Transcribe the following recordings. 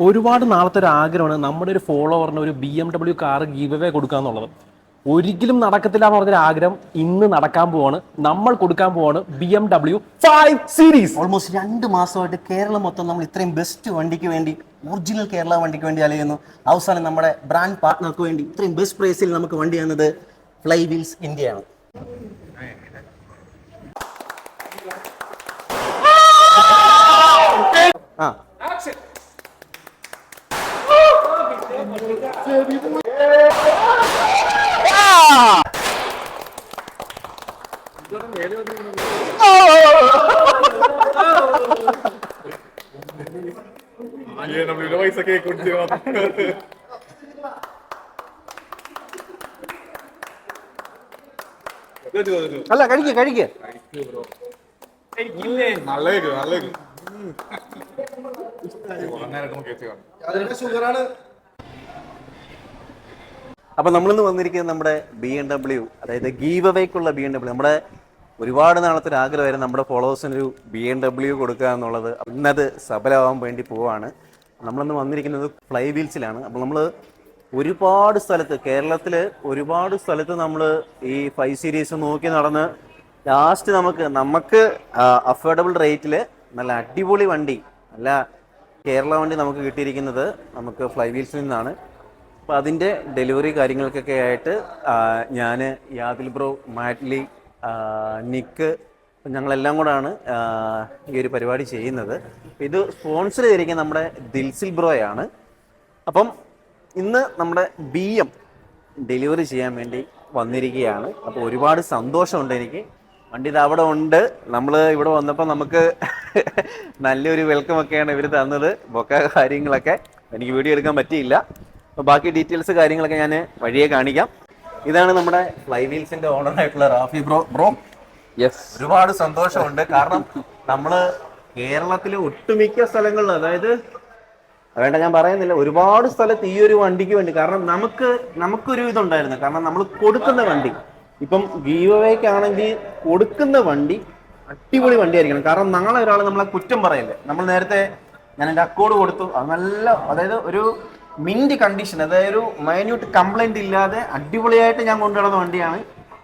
ഒരുപാട് നാളത്തെ ഒരു ആഗ്രഹമാണ് നമ്മുടെ ഒരു ഫോളോവറിന് ഒരു B M W car give away കൊടുക്കുക എന്നുള്ളത് ഒരിക്കലും നടക്കത്തില്ല എന്ന് പറഞ്ഞൊരു ആഗ്രഹം ഇന്ന് നടക്കാൻ പോവാണ്. നമ്മൾ കൊടുക്കാൻ പോവാണ് B M W five series almost രണ്ട് മാസമായിട്ട് കേരളം മൊത്തം നമ്മൾ ഇത്രയും ബെസ്റ്റ് വണ്ടിക്ക് വേണ്ടി ഒറിജിനൽ കേരള വണ്ടിക്ക് വേണ്ടി അലയുന്നു. അവസാനം നമ്മുടെ ബ്രാൻഡ് പാർട്ട്ണർക്ക് വേണ്ടി ഇത്രയും ബെസ്റ്റ് പ്രൈസിൽ നമുക്ക് വണ്ടി തന്നത് ഫ്ലൈ വീൽസ് ഇന്ത്യയാണ് ആ. പൈസ കേക്ക് കുടിച്ച് അല്ല കഴിക്കുക കഴിക്കുക നല്ല കേക്ക് നല്ല കേക്ക് അപ്പൊ നമ്മളിന്ന് വന്നിരിക്കുന്നത് നമ്മുടെ ബി എം ഡബ്ല്യു അതായത് ഗീവ് അവേക്കുള്ള ബി എം ഡബ്ല്യു നമ്മുടെ ഒരുപാട് നാളത്തെ ഒരു ആഗ്രഹമായിരുന്നു നമ്മുടെ ഫോളോവേഴ്സിന് ഒരു ബി എം ഡബ്ല്യു കൊടുക്കുക എന്നുള്ളത്. ഇന്നത് സഫലമാവാൻ വേണ്ടി പോവാണ്. നമ്മളിന്ന് വന്നിരിക്കുന്നത് ഫ്ലൈ വീൽസിലാണ് അപ്പോൾ നമ്മൾ ഒരുപാട് സ്ഥലത്ത് കേരളത്തിൽ ഒരുപാട് സ്ഥലത്ത് നമ്മൾ ഈ ഫൈവ് സീരീസ് നോക്കി നടന്ന് ലാസ്റ്റ് നമുക്ക് നമുക്ക് അഫോർഡബിൾ റേറ്റിൽ നല്ല അടിപൊളി വണ്ടി നല്ല കേരള വണ്ടി നമുക്ക് കിട്ടിയിരിക്കുന്നത് നമുക്ക് ഫ്ലൈ വീൽസിൽ നിന്നാണ്. അപ്പോൾ അതിന്റെ ഡെലിവറി കാര്യങ്ങൾക്കൊക്കെ ആയിട്ട് ഞാൻ യാദിൽ ബ്രോ മാറ്റ്ലി നിക്ക് ഞങ്ങളെല്ലാം കൂടാണ് ഈ ഒരു പരിപാടി ചെയ്യുന്നത്. ഇത് സ്പോൺസർ ചെയ്തിരിക്കുന്നത് നമ്മുടെ ദിൽസിൽ ബ്രോയാണ്. അപ്പം ഇന്ന് നമ്മുടെ ബി എം ഡെലിവറി ചെയ്യാൻ വേണ്ടി വന്നിരിക്കുകയാണ്. അപ്പോൾ ഒരുപാട് സന്തോഷമുണ്ട് എനിക്ക്. വണ്ടി ഇത് അവിടെ ഉണ്ട്. നമ്മൾ ഇവിടെ വന്നപ്പോൾ നമുക്ക് നല്ലൊരു വെൽക്കം ഒക്കെയാണ് ഇവർ തന്നത്. ബൊക്ക കാര്യങ്ങളൊക്കെ എനിക്ക് വീഡിയോ എടുക്കാൻ പറ്റിയില്ല. അപ്പോൾ ബാക്കി ഡീറ്റെയിൽസ് കാര്യങ്ങളൊക്കെ ഞാൻ വഴിയെ കാണിക്കാം. ഇതാണ് നമ്മുടെ ഫ്ലൈ വീൽസിന്റെ ഓണർ ആയിട്ടുള്ള റാഫി ബ്രോ. ബ്രോ യെസ് ഒരുപാട് സന്തോഷമുണ്ട്. കാരണം നമ്മൾ കേരളത്തിലെ ഒട്ടുമിക്ക സ്ഥലങ്ങളിൽ അതായത് വേണ്ട ഞാൻ പറയുന്നില്ല. ഒരുപാട് സ്ഥലത്ത് ഈ ഒരു വണ്ടിക്ക് വേണ്ടി കാരണം നമുക്ക് നമുക്കൊരു ഇതുണ്ടായിരുന്നു. കാരണം നമ്മൾ കൊടുക്കുന്ന വണ്ടി. ഇപ്പം ഗീവവേക്ക് ആണെങ്കിൽ കൊടുക്കുന്ന വണ്ടി അടിപൊളി വണ്ടി ആയിരിക്കണം കാരണം നാളെ ഒരാൾ നമ്മളെ കുറ്റം പറയല്ലേ? നമ്മൾ നേരത്തെ ഞാൻ എന്റെ അക്കോഡ് കൊടുത്തു. അത് നല്ല അതായത് ഒരു മിന്റ് കണ്ടീഷൻ അതായത് ഒരു മൈന്യൂട്ട് കംപ്ലൈന്റ് ഇല്ലാതെ അടിപൊളിയായിട്ട് ഞാൻ കൊണ്ടുവരുന്ന വണ്ടിയാണ്.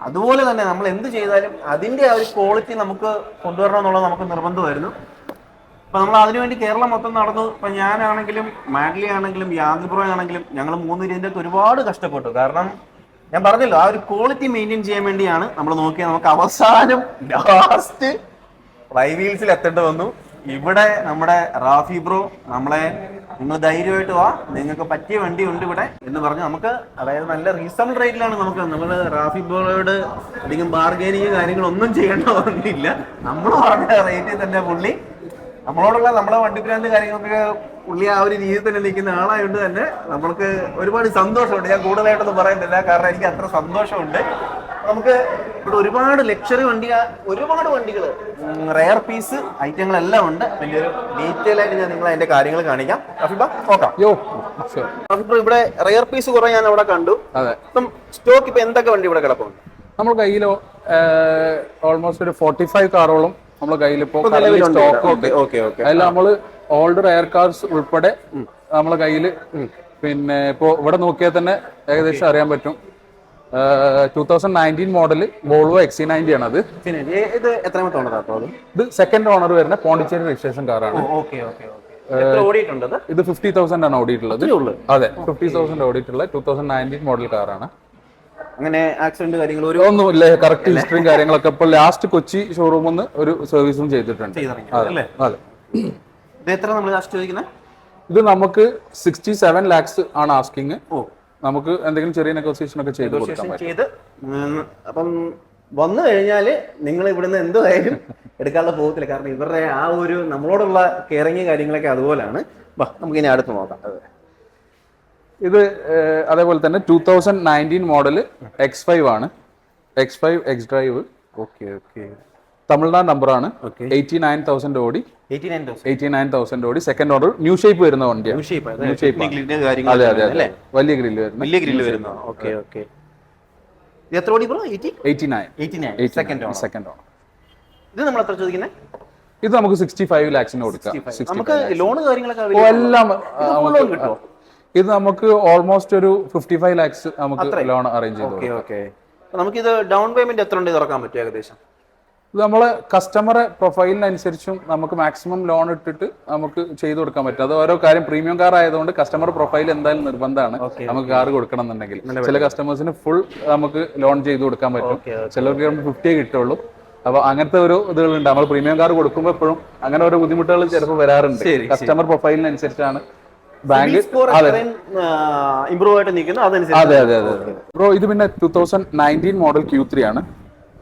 അതുപോലെ തന്നെ നമ്മൾ എന്ത് ചെയ്താലും അതിന്റെ ആ ഒരു ക്വാളിറ്റി നമുക്ക് കൊണ്ടുവരണം എന്നുള്ളത് നമുക്ക് നിർബന്ധമായിരുന്നു. അപ്പൊ നമ്മൾ അതിനുവേണ്ടി കേരളം മൊത്തം നടന്നു. ഇപ്പൊ ഞാനാണെങ്കിലും മാഡ്ലി ആണെങ്കിലും യാന്ത്രിപ്രോ ആണെങ്കിലും ഞങ്ങൾ മൂന്ന് ഇതിന്റെ ഒരുപാട് കഷ്ടപ്പെട്ടു. കാരണം ഞാൻ പറഞ്ഞല്ലോ ആ ഒരു ക്വാളിറ്റി മെയിന്റെയിൻ ചെയ്യാൻ വേണ്ടിയാണ് നമ്മൾ നോക്കിയത്. നമുക്ക് അവസാനം ലാസ്റ്റ് ഫ്ലൈ എത്തേണ്ടി വന്നു. ഇവിടെ നമ്മുടെ റാഫി ബ്രോ നമ്മളെ നിങ്ങൾ ധൈര്യമായിട്ട് വാ. നിങ്ങൾക്ക് പറ്റിയ വണ്ടി ഉണ്ട് ഇവിടെ എന്ന് പറഞ്ഞു നമുക്ക് അതായത് നല്ല റീസണബിൾ റേറ്റിലാണ് നമുക്ക് നമ്മൾ റാഫി ബ്രോയോട് അധികം ബാർഗൈനിങ് കാര്യങ്ങളൊന്നും ചെയ്യേണ്ട വന്നില്ല. നമ്മൾ പറഞ്ഞ റേറ്റിൽ തന്നെ പുള്ളി. നമ്മളോടുള്ള നമ്മളെ വണ്ടിപ്പിരാന്റെ കാര്യങ്ങളൊക്കെ പുള്ളി ആ ഒരു രീതിയിൽ തന്നെ നിൽക്കുന്ന ആളായതുകൊണ്ട് തന്നെ നമ്മൾക്ക് ഒരുപാട് സന്തോഷമുണ്ട്. ഞാൻ കൂടുതലായിട്ടൊന്നും പറയുന്നില്ല കാരണം എനിക്ക് അത്ര സന്തോഷമുണ്ട്. നമുക്ക് ഇവിടെ ഒരുപാട് ലക്ഷറി വണ്ടി ഒരുപാട് വണ്ടികൾ റെയർ പീസ് ഐറ്റങ്ങളെല്ലാം ഉണ്ട്. അതിന്റെ ഒരു ഡീറ്റെയിൽ ആയിട്ട് ഞാൻ നിങ്ങൾ അതിന്റെ കാര്യങ്ങൾ കാണിക്കാം. അഫിബ നോക്കാം. യോ അഫിബ ഇവിടെ റെയർ പീസ് കുറെ ഞാൻ അവിടെ കണ്ടു. അതെ. ഇപ്പം സ്റ്റോക്ക് ഇപ്പൊ എന്തൊക്കെ വണ്ടി ഇവിടെ കിടപ്പുണ്ട്? നമ്മൾ കയ്യിലോ ഓൾമോസ്റ്റ് ഒരു ഫോർട്ടി ഫൈവ് കാറോളം നമ്മുടെ കയ്യിൽ ഇപ്പോൾ സ്റ്റോക്ക് ഓക്കെ അതിൽ നമ്മൾ ഓൾഡർ എയർ കാർസ് ഉൾപ്പെടെ നമ്മളെ കയ്യിൽ പിന്നെ ഇപ്പോ ഇവിടെ നോക്കിയാൽ തന്നെ ഏകദേശം അറിയാൻ പറ്റും. Two thousand nineteen model Volvo XC ninety ആണ് അത് ഇത്- എത്രാമത്തെ ഓണർ ഇത് സെക്കൻഡ് ഓണർ വരുന്ന പോണ്ടിച്ചേരി രജിസ്ട്രേഷൻ കാറാണ് ഇത് ഫിഫ്റ്റി തൗസൻഡ് ആണ് ഓടിയിട്ടുള്ളത്. അതെ ഫിഫ്റ്റി തൗസൻഡ് ഓടിയിട്ടുള്ള ടൂ തൗസൻഡ് നയന്റീൻ മോഡൽ കാറാണ് അങ്ങനെ ആക്സിഡന്റ് കാര്യങ്ങൾ ഒരു ഒന്നുമില്ല കറക്റ്റ് ഹിസ്റ്ററിയും കാര്യങ്ങളൊക്കെ ഇപ്പോൾ ലാസ്റ്റ് കൊച്ചി ഷോറൂമിൽ നിന്ന് ഒരു സർവീസും ചെയ്തിട്ടുണ്ട്. അതെ അതെ. ഇത് എത്ര നമ്മൾ ലാസ്റ്റ് ചോദിക്കുന്നത് ഇത് നമുക്ക് സിക്സ്റ്റി സെവൻ ലാക്സ് ആണ് ആസ്കിങ് നമുക്ക് എന്തെങ്കിലും ചെറിയ നെഗോസിയേഷൻ ഒക്കെ ചെയ്ത് കൊടുക്കാൻ ചെയ്ത് അപ്പം വന്നു കഴിഞ്ഞാൽ നിങ്ങൾ ഇവിടുന്ന് എന്തായാലും എടുക്കാനുള്ള പോകത്തില്ല. കാരണം ഇവരുടെ ആ ഒരു നമ്മളോടുള്ള കെയറിങ് കാര്യങ്ങളൊക്കെ അതുപോലെയാണ് നമുക്ക് ഇനി അടുത്ത് നോക്കാം. ഇത് അതേപോലെ തന്നെ two thousand nineteen model X five ആണ്. X five X drive okay okay Tamil Nadu നമ്പറാണ് ആണ്. എയ്റ്റി നയൻ തൗസൻഡ് ഓടി. എയ്റ്റി നയൻ തൗസൻഡ് ഓടി. സെക്കൻഡ് ഓർഡർ ന്യൂ ഷേപ്പ് വരുന്ന വണ്ടിയാണ്. New shape അതെ അതെ അതെ. വലിയ ഗ്രില്ല് വരുന്നത് വലിയ ഗ്രില്ല് വരുന്ന ഓക്കെ ഓക്കെ ഇത് എത്ര ഓടി bro? Eighty eighty nine second second ഇത് നമ്മൾ എത്ര ചോദിക്കുന്നത് ഇത് നമുക്ക് സിക്സ്റ്റി ഫൈവ് ലാക്സിന് കൊടുക്കാം. നമുക്ക് ലോൺ കാര്യങ്ങളൊക്കെ? എല്ലാം ഇത് നമുക്ക് ഓൾമോസ്റ്റ് ഒരു ഫിഫ്റ്റി ഫൈവ് ലാക്സ് നമുക്ക് ലോൺ അറേഞ്ച് ചെയ്തു നമുക്ക് ഇത് നമുക്കിത് ഡൗൺ പേയ്മെന്റ് എത്ര ഉണ്ട് തുറക്കാൻ പറ്റും ഏകദേശം? ഇത് നമ്മളെ കസ്റ്റമറെ പ്രൊഫൈലിനനുസരിച്ചും നമുക്ക് മാക്സിമം ലോൺ ഇട്ടിട്ട് നമുക്ക് ചെയ്തു കൊടുക്കാൻ പറ്റും. അത് ഓരോ കാര്യം പ്രീമിയം കാർ ആയതുകൊണ്ട് കസ്റ്റമർ പ്രൊഫൈൽ എന്തായാലും നിർബന്ധമാണ്. നമുക്ക് കാർ കൊടുക്കണം എന്നുണ്ടെങ്കിൽ ചില കസ്റ്റമേഴ്സിന് ഫുൾ നമുക്ക് ലോൺ ചെയ്തു കൊടുക്കാൻ പറ്റും. ചിലർക്ക് ഫിഫ്റ്റിയെ കിട്ടുള്ളൂ. അപ്പൊ അങ്ങനത്തെ ഒരു ഇതുകളുണ്ട്. നമ്മൾ പ്രീമിയം കാർ കൊടുക്കുമ്പോൾ എപ്പോഴും അങ്ങനെ ഓരോ ബുദ്ധിമുട്ടുകൾ ചിലപ്പോൾ വരാറുണ്ട്. കസ്റ്റമർ പ്രൊഫൈലിനനുസരിച്ചാണ് ബാങ്ക് ഇമ്പ്രൂവ് ആയിട്ട് നിൽക്കുന്നു. അതനുസരിച്ച് അതെ അതെ അതെ ബ്രോ ഇത് പിന്നെ two thousand nineteen model Q three ആണ്.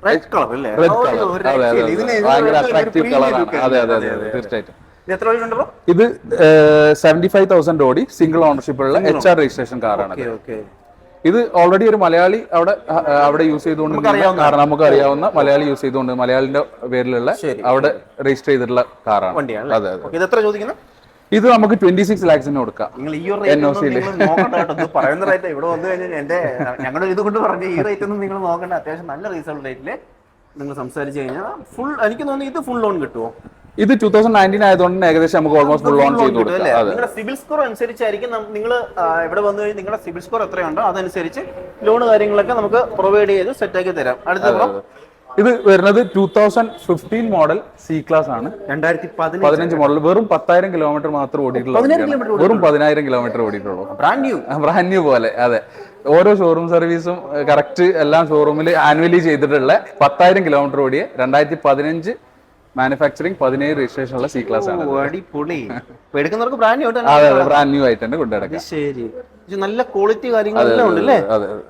റെഡ് കളർ അല്ലേ? റെഡ് കളർ അതെ അതെ. ഭയങ്കര അട്രാക്റ്റീവ് കളറാണ് ആണ്. അതെ അതെ അതെ തീർച്ചയായിട്ടും. ഇത് സെവന്റി ഫൈവ് തൗസൻഡ് ഓടി സിംഗിൾ ഓണർഷിപ്പ് ഉള്ള എച്ച് ആർ രജിസ്ട്രേഷൻ കാറാണ് ഇത്. ഓൾറെഡി ഒരു മലയാളി അവിടെ അവിടെ യൂസ് ചെയ്തുകൊണ്ട് കാരണം നമുക്ക് അറിയാവുന്ന മലയാളി യൂസ് ചെയ്തുകൊണ്ട് മലയാളിന്റെ പേരിലുള്ള അവിടെ രജിസ്റ്റർ ചെയ്തിട്ടുള്ള കാറാണ് അതെ അതെ. ഇത് എത്ര ചോദിക്കുന്നത് ഇത് നമുക്ക് ട്വന്റി സിക്സ് ലാക്സിന് കൊടുക്കാം. നിങ്ങൾ ഈ ഒരു കേട്ടോ. ഇത് പറയുന്ന റേറ്റ് ഇവിടെ വന്നു കഴിഞ്ഞാൽ എന്റെ ഞങ്ങളുടെ ഇത് കൊണ്ട് പറഞ്ഞ ഈ റേറ്റ് ഒന്നും നിങ്ങൾ നോക്കണ്ട. അത്യാവശ്യം നല്ല റീസണബിൾ റേറ്റിൽ നിങ്ങൾ സംസാരിച്ചു കഴിഞ്ഞാൽ ഫുൾ എനിക്ക് തോന്നുന്നു ഇത് ഫുൾ ലോൺ കിട്ടുമോ ഇത് ടൂ തൗസൻഡ് നയന്റീൻ ആയതുകൊണ്ട് ഏകദേശം നമുക്ക് ഓൾമോസ്റ്റ് ഫുൾ ഓൺ ചെയ്ത് കൊടുക്കാം. നിങ്ങളുടെ സിബിൽ സ്കോർ അനുസരിച്ചായിരിക്കും നിങ്ങൾ ഇവിടെ വന്നു കഴിഞ്ഞാൽ നിങ്ങളുടെ സിവിൽ സ്കോർ എത്രയുണ്ടോ അതനുസരിച്ച് ലോൺ കാര്യങ്ങളൊക്കെ നമുക്ക് പ്രൊവൈഡ് ചെയ്ത് സെറ്റ് ആക്കി തരാം. അടുത്ത ഇത് വരുന്നത് two thousand fifteen model C class ആണ്. രണ്ടായിരത്തി പതിനഞ്ച് മോഡൽ വെറും പത്തായിരം കിലോമീറ്റർ മാത്രം ഓടിയിട്ടുള്ളൂ വെറും പതിനായിരം കിലോമീറ്റർ ഓടിയിട്ടുള്ളൂ. ബ്രാൻഡ് ന്യൂ ബ്രാൻഡ് ന്യൂ പോലെ അതെ. ഓരോ ഷോറൂം സർവീസും കറക്റ്റ് എല്ലാം ഷോറൂമിൽ ആനുവലി ചെയ്തിട്ടുള്ള പത്തായിരം കിലോമീറ്റർ ഓടിയ രണ്ടായിരത്തി പതിനഞ്ച് മാനുഫാക്ചറിങ് പതിനേഴ് രജിസ്ട്രേഷൻ ഉള്ള സി ക്ലാസ് ആണ്. അടിപൊളി. എടുക്കുന്നവർക്ക് ബ്രാൻഡ് ന്യൂ ബ്രാൻഡ് ന്യൂ ആയിട്ട് തന്നെ കൊണ്ടുനടക്കാം ശരി. നല്ല ക്വാളിറ്റി കാര്യങ്ങളെല്ലാം ഉണ്ട് അല്ലേ അതെ അതെ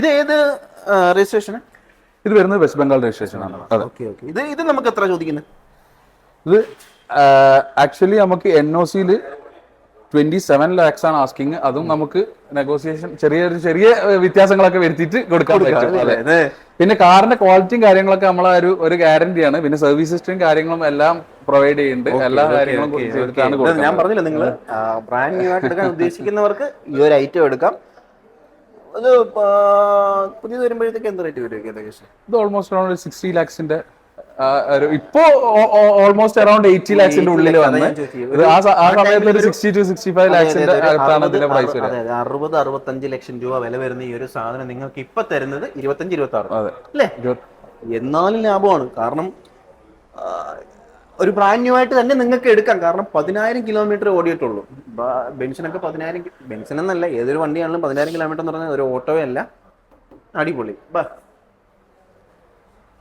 ഇത് ഏത് രജിസ്ട്രേഷൻ ഇത് വരുന്നത് വെസ്റ്റ് ബംഗാൾ രജിസ്ട്രേഷൻ ആണ്. അതെ. ഇത് ഇത് നമുക്ക് എത്ര ചോദിക്കുന്നത്? ഇത് ആക്ച്വലി നമുക്ക് എൻ ഒ സിയിൽ ട്വന്റി സെവൻ ലാക്സ് ആണ് ആസ്കിങ് അതും നമുക്ക് നെഗോസിയേഷൻ ചെറിയ ചെറിയ വ്യത്യാസങ്ങളൊക്കെ വരുത്തിയിട്ട് കൊടുക്കാൻ പറ്റും. അതെ. പിന്നെ കാറിന്റെ ക്വാളിറ്റിയും കാര്യങ്ങളൊക്കെ നമ്മളെ ഒരു ഒരു ഗ്യാരണ്ടിയാണ് പിന്നെ സർവീസ് ഹിസ്റ്ററിയും കാര്യങ്ങളും എല്ലാം പ്രൊവൈഡ് ചെയ്യുന്നുണ്ട്. എല്ലാ കാര്യങ്ങളും ഞാൻ പറഞ്ഞില്ല നിങ്ങൾ ബ്രാൻഡ് ന്യൂ ആയിട്ട് എടുക്കാൻ ഉദ്ദേശിക്കുന്നവർക്ക് ഈ ഒരു ഐറ്റം എടുക്കാം. ആ, പുതിയത് വരുമ്പോഴത്തേക്ക് എന്ത് റേറ്റ് വരും ഏകദേശം? ഇത് ഓൾമോസ്റ്റ് അറൌണ്ട് സിക്സ്റ്റി ലാക്സിന്റെ ഇപ്പോ ഓൾമോസ്റ്റ് അറൌണ്ട് എയ്റ്റി ലാക്സിന്റെ ഉള്ളിൽ വന്ന്. ഇത് ആ സമയത്ത് ഒരു സിക്സ്റ്റി ടു സിക്സ്റ്റി ഫൈവ് ലാക്സിന്റെ അകത്താണ് ഇതിന്റെ പ്രൈസ് വരുന്നത് അറുപത് അറുപത്തഞ്ച് ലക്ഷം രൂപ വില വരുന്ന ഈ ഒരു സാധനം നിങ്ങൾക്ക് ഇപ്പൊ തരുന്നത് ഇരുപത്തഞ്ച് ഇരുപത്തി ആറ് അല്ലേ? എന്നാലും ലാഭമാണ്. കാരണം ഒരു ബ്രാൻഡ് ന്യൂ ആയിട്ട് തന്നെ നിങ്ങൾക്ക് എടുക്കാം. കാരണം പതിനായിരം കിലോമീറ്റർ ഓടിയിട്ടുള്ളൂ. ബെൻസിനൊക്കെ പതിനായിരം ബെൻസിൻ എന്നല്ല ഏതൊരു വണ്ടിയാണെങ്കിലും പതിനായിരം കിലോമീറ്റർ എന്ന് പറഞ്ഞാൽ ഒരു ഓട്ടോ അല്ല. അടിപൊളി. ബാ.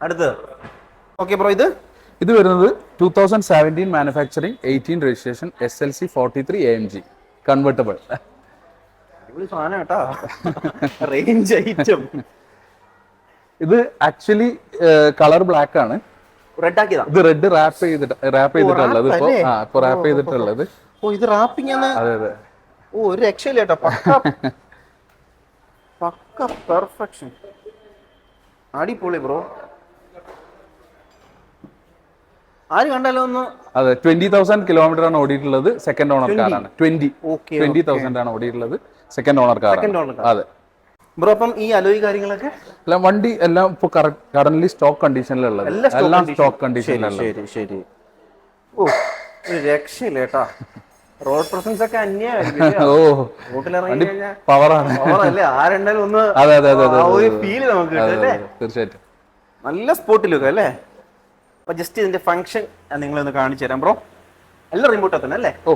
അടുത്തത്. ഓക്കെ ബ്രോ ഇത്? ഇത് വരുന്നത് two thousand seventeen manufacturing eighteen registration S L C forty three A M G convertible range item ഇത് ആക്ച്വലി കളർ ബ്ലാക്ക് ആണ്. ഇത് റെഡ് റാപ്പ് ചെയ്തിട്ട് റാപ്പ് ചെയ്തിട്ടുള്ളത്. ഇപ്പൊ ആ ഇപ്പൊ റാപ്പ് ചെയ്തിട്ടുള്ളത്. ഓ ഇത് റാപ്പിംഗ് അതെ അതെ. ഓ ഒരു രക്ഷയില്ല കേട്ടോ. പക്ക പക്ക പെർഫെക്ഷൻ അടിപൊളി ബ്രോ ആര് കണ്ടാലും ഒന്ന് അതെ ട്വന്റി തൗസൻഡ് കിലോമീറ്റർ ആണ് ഓടിയിട്ടുള്ളത് സെക്കൻഡ് ഓണർ കാറാണ് ട്വന്റി ട്വന്റി തൗസൻഡ് ആണ് ഓടിയിട്ടുള്ളത് സെക്കൻഡ് ഓണർ കാറാണ് അതെ. ബ്രോ അപ്പം ഈ അലോയി കാര്യങ്ങളൊക്കെ? എല്ലാം വണ്ടി എല്ലാം ഇപ്പൊ കറന്റ് സ്റ്റോക്ക് കണ്ടീഷനിലുള്ളത് എല്ലാം സ്റ്റോക്ക് കണ്ടീഷനിലുള്ളത് ശരി ശരി ഓ ഒരു രക്ഷയില്ല കേട്ടാ. റോഡ് പ്രസൻസ് ഒക്കെ കഴിഞ്ഞാൽ പവറാണ് പവറല്ലേ ആരുണ്ടാലും ഒന്ന് അതെ അതെ ഒരു ഫീൽ നമുക്ക് കിട്ടും തീർച്ചയായിട്ടും. നല്ല സ്പോട്ടിൽ ലുക്ക് അല്ലേ? അപ്പൊ ജസ്റ്റ് ഇതിന്റെ ഫംഗ്ഷൻ നിങ്ങളൊന്ന് കാണിച്ചു തരാം ബ്രോ. എല്ലാം റിമോട്ട് തന്നെ അല്ലേ? ഓ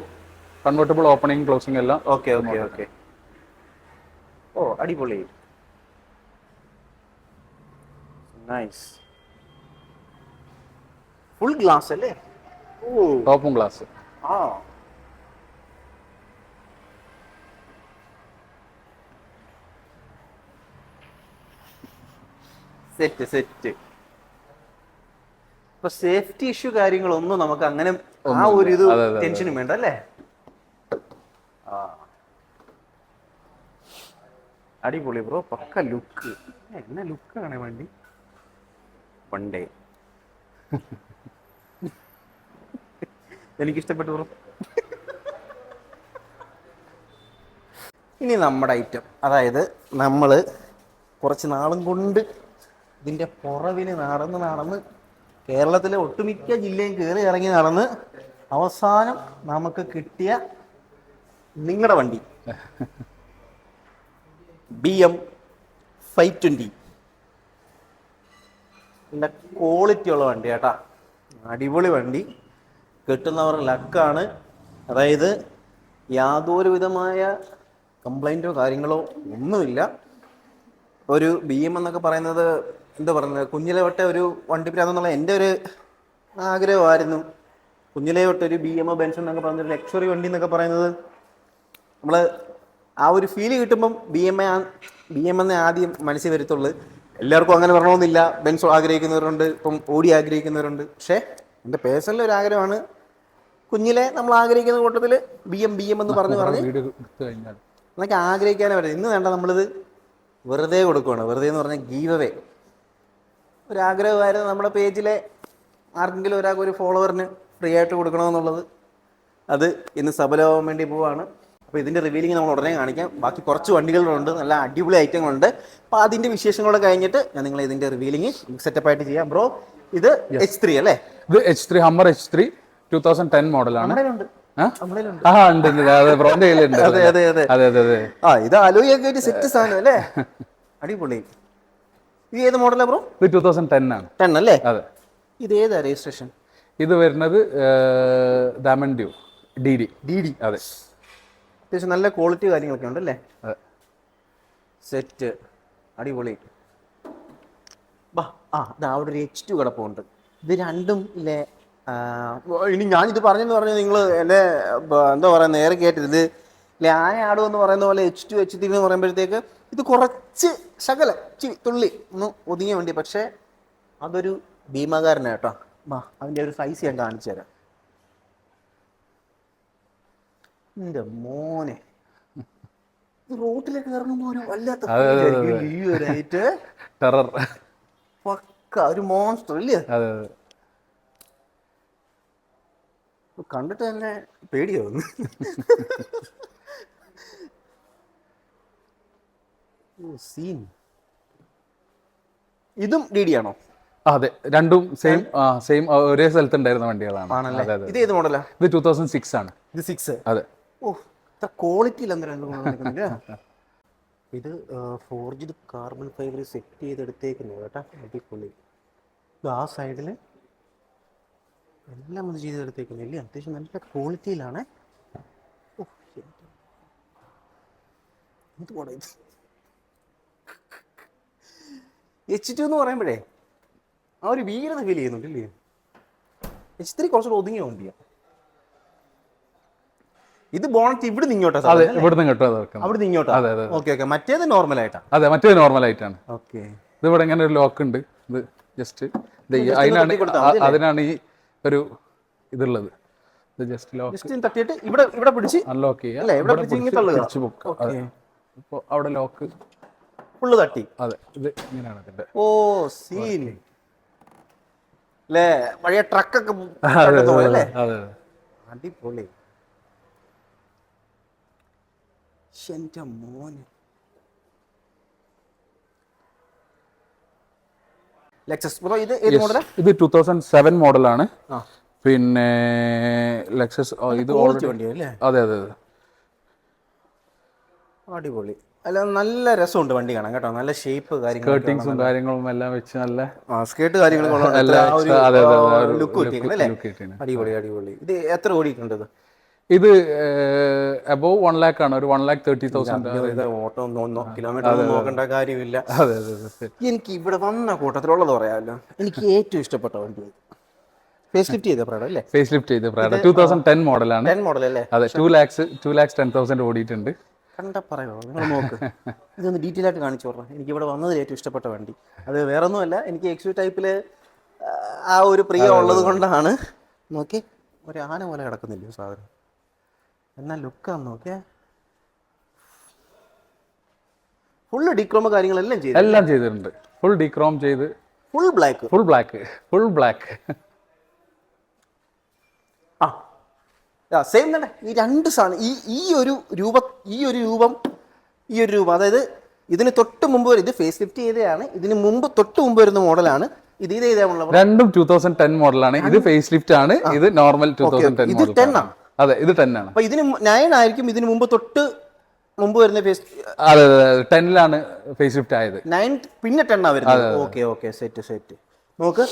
കൺവെർട്ടബിൾ ഓപ്പണിംഗ് ക്ലോസിംഗ് എല്ലാം ഓക്കെ ഓക്കെ ഓക്കെ ഓ അടിപൊളി. നൈസ് ഫുൾ ഗ്ലാസ് അല്ലേ? ഓ. ടോപ്പും ഗ്ലാസ് ആ. സെറ്റ് സെറ്റ് ഇപ്പൊ സേഫ്റ്റി ഇഷ്യൂ കാര്യങ്ങളൊന്നും നമുക്ക് അങ്ങനെ ആ ഒരു ഇത് ടെൻഷനും വേണ്ട അല്ലേ? അടിപൊളി ബ്രോ പക്ക ലുക്ക് എന്നെ ലുക്കാണ് വണ്ടി. വണ്ടേ എനിക്കിഷ്ടപ്പെട്ടു ബ്രോ ഇനി നമ്മുടെ ഐറ്റം അതായത് നമ്മൾ കുറച്ച് നാളും കൊണ്ട് ഇതിന്റെ പുറവിന് നടന്ന് നടന്ന് കേരളത്തിലെ ഒട്ടുമിക്ക ജില്ലയും കയറി ഇറങ്ങി നടന്ന് അവസാനം നമുക്ക് കിട്ടിയ നിങ്ങളുടെ വണ്ടി. ബി എം ഫൈവ് ട്വന്റി നല്ല ക്വാളിറ്റി ഉള്ള വണ്ടി കേട്ടാ. അടിപൊളി വണ്ടി. കിട്ടുന്നവർ ലക്കാണ് അതായത് യാതൊരുവിധമായ കംപ്ലൈന്റോ കാര്യങ്ങളോ ഒന്നുമില്ല. ഒരു ബി എം എന്നൊക്കെ പറയുന്നത് എന്താ പറയുന്നത്? കുഞ്ഞിലെ തൊട്ടേ ഒരു വണ്ടി പ്രാന്തെന്നുള്ള എന്റെ ഒരു ആഗ്രഹമായിരുന്നു. കുഞ്ഞിലെ തൊട്ട് ഒരു ബി എം ബെൻസ് എന്നൊക്കെ പറഞ്ഞൊരു ലക്ഷറി വണ്ടി എന്നൊക്കെ പറയുന്നത് നമ്മൾ ആ ഒരു ഫീൽ കിട്ടുമ്പം B M A B M എന്നേ ആദ്യം മനസ്സിൽ വരത്തുള്ളൂ. എല്ലാവർക്കും അങ്ങനെ വരണമെന്നില്ല. ബെൻസ് ആഗ്രഹിക്കുന്നവരുണ്ട്. ഇപ്പം ഓടി ആഗ്രഹിക്കുന്നവരുണ്ട്. പക്ഷേ എന്റെ പേഴ്സണൽ ഒരു ആഗ്രഹമാണ്. കുഞ്ഞിലെ നമ്മൾ ആഗ്രഹിക്കുന്ന കൂട്ടത്തിൽ ബി എം ബി എം എന്ന് പറഞ്ഞു പറഞ്ഞ് എന്നൊക്കെ ആഗ്രഹിക്കാനേ പറ്റും. ഇന്ന് വേണ്ട നമ്മളിത് വെറുതെ കൊടുക്കുകയാണ് വെറുതെ എന്ന് പറഞ്ഞാൽ ഗീവവേ ഒരു ആഗ്രഹമായിരുന്നു നമ്മുടെ പേജിലെ ആർക്കെങ്കിലും ഒരാൾക്ക് ഒരു ഫോളോവറിന് ഫ്രീ ആയിട്ട് കൊടുക്കണമെന്നുള്ളത്. അത് ഇന്ന് സബലമാവാൻ വേണ്ടി പോവാണ്. അപ്പോൾ ഇതിന്റെ റിവീലിംഗ് നമ്മൾ ഉടനെ കാണിക്കാം. ബാക്കി കുറച്ച് വണ്ടികളുണ്ട് നല്ല അടിപൊളി ഐറ്റങ്ങളുണ്ട് അപ്പോൾ അതിന്റെ വിശേഷങ്ങളൊക്കെ കഴിഞ്ഞിട്ട് ഞാൻ നിങ്ങൾ ഇതിന്റെ റിവീലിംഗ് സെറ്റപ്പായിട്ട് ചെയ്യാം ബ്രോ ഇത് എച്ച് ത്രീ അല്ലേ? ഇത് H three Hummer H three two thousand ten മോഡലാണ് ഇത് അലോയൊക്കെ ഒരു സെറ്റ് സാധനം അല്ലേ? അടിപൊളി. ഇത് ഏത് മോഡലാ ബ്രോ ഇത് ടൂ തൗസൻഡ് ടെൻ ആണ്. ടെൻ അല്ലേ? അതെ. ഇത് ഏതാ രജിസ്ട്രേഷൻ ഇത് വരുന്നത് Daman Diu D D D D അതെ. അത്യാവശ്യം നല്ല ക്വാളിറ്റി കാര്യങ്ങളൊക്കെ ഉണ്ടല്ലേ? അല്ലേ സെറ്റ് അടിപൊളി. ബാ ആ ഇതാ അവിടെ ഒരു എച്ച് ടു കിടപ്പുണ്ട്. ഇത് രണ്ടും ഇല്ലേ ഇനി ഞാനിത് പറഞ്ഞെന്ന് പറഞ്ഞാൽ നിങ്ങൾ എന്നെ എന്താ പറയുക നേരെ കേട്ടത് ഇല്ലേ ആനയാടും എന്ന് പറയുന്ന പോലെ എച്ച് ടു എച്ച് ത്രീ എന്ന് പറയുമ്പോഴത്തേക്ക് ഇത് കുറച്ച് ശകല ചി തുള്ളി ഒന്ന് ഒതുങ്ങിയ വേണ്ടി. പക്ഷേ അതൊരു ഭീമാകാരനാണ് കേട്ടോ. ബാ അതിന്റെ ഒരു സൈസ് ഞാൻ കാണിച്ചു തരാം എന്റെ മോനെ. റോട്ടിലൊക്കെ ഇറങ്ങുമ്പോൾ ഒരു വല്ലാത്ത. ഈ ഒരു ടെറർ പക്ക ഒരു മോൺസ്റ്റർ ഇല്ലേ? കണ്ടിട്ട് തന്നെ പേടിയാവുന്നു സീൻ ഇതും ഡി ഡി ആണോ? അതെ രണ്ടും സെയിം സെയിം ഒരേ സ്ഥലത്ത് ഉണ്ടായിരുന്ന വണ്ടികളാണ് ഇത് ഏത് മോഡലാ ഇത് ടൂ തൗസൻഡ് സിക്സ് ആണ്. ഇത് സിക്സ് അതെ. ക്വാളിറ്റി ഇത് ഫോർജിഡ് കാർബൺ ഫൈബർ സെറ്റ് ചെയ്തെടുത്തേക്കുന്നു കേട്ടാ. അടിപൊളി. ആ സൈഡിൽ എല്ലാം ഇത് ചെയ്തെടുത്തേക്കുന്നു ഇല്ലേ അത്യാവശ്യം നല്ല ക്വാളിറ്റിയിലാണ് എച്ച് ടു എന്ന് പറയുമ്പോഴേ ആ ഒരു വീരത ഫീൽ ചെയ്യുന്നുണ്ട് ഇല്ലേ എച്ച് ത്രീ കുറച്ചുകൂടെ ഒതുങ്ങിയ വണ്ടിയാണ് ഇത് ബോണറ്റ് ഇവിടെ ഇങ്ങോട്ടാ അതെ അത് ഇങ്ങോട്ടാ അതെ, അതെ, ഓക്കെ ഓക്കെ മറ്റേത് നോർമൽ ആയിട്ടാ? അതെ മറ്റേത് നോർമൽ ആയിട്ടാണ്. ഓക്കെ ഇത് ഇവിടെ ഇങ്ങനെ ഒരു ലോക്ക് ഉണ്ട്. ഇത് ജസ്റ്റ് അതിനാണ്? അതിനാണ് ഈ ഒരു ഇതുള്ളത്. ഇത് ജസ്റ്റ് ലോക്ക് ജസ്റ്റ് തട്ടിയിട്ട് ഇവിടെ ഇവിടെ പിടിച്ച് അൺലോക്ക് ചെയ്യുക. അല്ലേ, ഇവിടെ പിടിച്ച് ഇങ്ങ് തള്ളുക. പിടിച്ച് പൊക്കുക. അതെ. ഇപ്പോൾ അവിടെ ലോക്ക് ഫുള്ള് തട്ടി. അതെ ഇത് ഇങ്ങനെയാണ് ഇതിന്റെ ഓ സീൻ അല്ലേ? പഴയ ട്രക്കൊക്കെ അടിപൊളി. എന്റെ മോനെ ലെക്സസ് ബ്രോ ഇത് ഏത് മോഡലാ ഇത് ടൂ തൗസൻഡ് സെവൻ മോഡലാണ് പിന്നെ ലെക്സസ് ഇത് അല്ലേ? അതെ അതെ അതെ. അടിപൊളി. അല്ല നല്ല രസമുണ്ട് വണ്ടി കാണാൻ കേട്ടോ. നല്ല ഷേപ്പ് കാര്യങ്ങളും കാര്യങ്ങളും എല്ലാം വെച്ച് നല്ല സ്കേർട്ട് ഒരു ലുക്ക് അല്ലേ അടിപൊളി അടിപൊളി. ഇത് എത്ര ഓടിയിട്ടുണ്ട് ഇത് അബോവ് വൺ ലാക്ക് ആണ്. ഒരു വൺ ലാക്ക് തേർട്ടി തൗസൻഡ് ഓട്ടോ കിലോമീറ്റർ നോക്കേണ്ട കാര്യമില്ല. അതെ അതെ എനിക്ക് ഇവിടെ വന്ന കൂട്ടത്തിലുള്ളത് പറയാമല്ലോ എനിക്ക് ഏറ്റവും ഇഷ്ടപ്പെട്ട വണ്ടി ഫേസ് ലിഫ്റ്റ് ചെയ്ത പ്രാഡം അല്ലേ? ഫേസ് ലിഫ്റ്റ് ചെയ്ത് പ്രാഡ ടൂ തൗസൻഡ് ടെൻ മോഡലാണ് ടെൻ മോഡൽ അല്ലേ? അതെ two lakhs two lakhs ten thousand ഓടിയിട്ടുണ്ട്. കണ്ട പറയോ? നിങ്ങൾ നോക്ക്. ഇതൊന്ന് ഡീറ്റെയിൽ ആയിട്ട് കാണിച്ചു പറഞ്ഞാൽ എനിക്ക് ഇവിടെ വന്നതിൽ ഏറ്റവും ഇഷ്ടപ്പെട്ട വണ്ടി. അത് വേറെ ഒന്നുമല്ല എനിക്ക് എക്സ് ടൈപ്പിൽ ആ ഒരു പ്രിയ ഉള്ളത് കൊണ്ടാണ്. നോക്കി ഒരു ആന പോലെ കിടക്കുന്നില്ല സാധനം? എന്നാ ലുക്കാന്ന് നോക്കിയേ. ഫുള്ള് ഡിക്രോമ കാര്യങ്ങളെല്ലാം ചെയ്തു എല്ലാം ചെയ്തിട്ടുണ്ട്. ഫുൾ ഡിക്രോം ചെയ്ത് full black full black full black ആ. സെയിം തന്നെ. ഈ രണ്ട് സാധനം ഈ ഈ ഒരു രൂപ ഈ ഒരു രൂപം ഈ ഒരു രൂപം അതായത് ഇതിന് തൊട്ട് മുമ്പ് വരെ ഇത് ഫേസ് ലിഫ്റ്റ് ചെയ്തതാണ്. ഇതിന് മുമ്പ് തൊട്ട് മുമ്പ് വരുന്ന മോഡലാണ്. ഇത് ഇതേ രണ്ടും ടൂ തൗസൻഡ് ടെൻ മോഡലാണ് ഇത് ഫേസ് ലിഫ്റ്റ് ആണ്. ഇത് നോർമൽ ടൂ തൗസൻഡ് ടെൻ ഇത് മോഡൽ 10 ആണ്? അതെ ഇത് ടെൻ ആണ് അപ്പൊ ഇതിന് നയൻ ആയിരിക്കും ഇതിന് മുമ്പ് തൊട്ട് മുമ്പ് വരുന്ന ഫേസ് അതെ ടെന്നിലാണ് ഫേസ് ലിഫ്റ്റ് ആയത്. നയൻ പിന്നെ ടെണ്ണാ വരുന്നത്. Okay okay set set. നോക്ക്